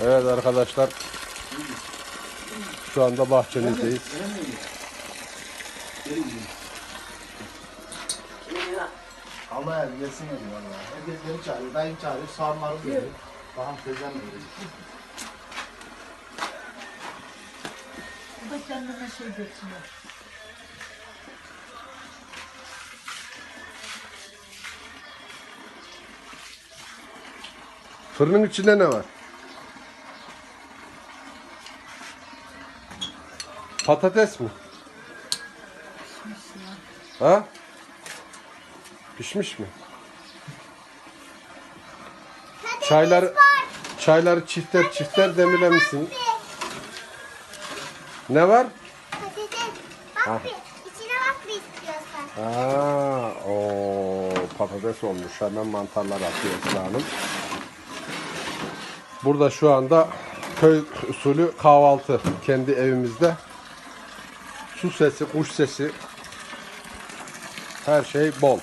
Evet arkadaşlar. Şu anda bahçemizdeyiz. Allah yer gelsin dedi valla. Herkes beni çağırıyor, dayım çağırıyor, sağımlarım dedi. Bakalım teyzem dedi. Bu da kendine şey getiriyor. Fırının içinde ne var? Patates mi? Ha? Pişmiş mi? Çayları çayları çifter çifter demlemişsin. Ne var? Patates. Bak bir. İçine bak bir istiyorsan. Aa, o patates olmuş. Hemen mantarlar atıyor Esra Hanım. Burada şu anda köy usulü kahvaltı kendi evimizde. Su sesi, kuş sesi her şey bol.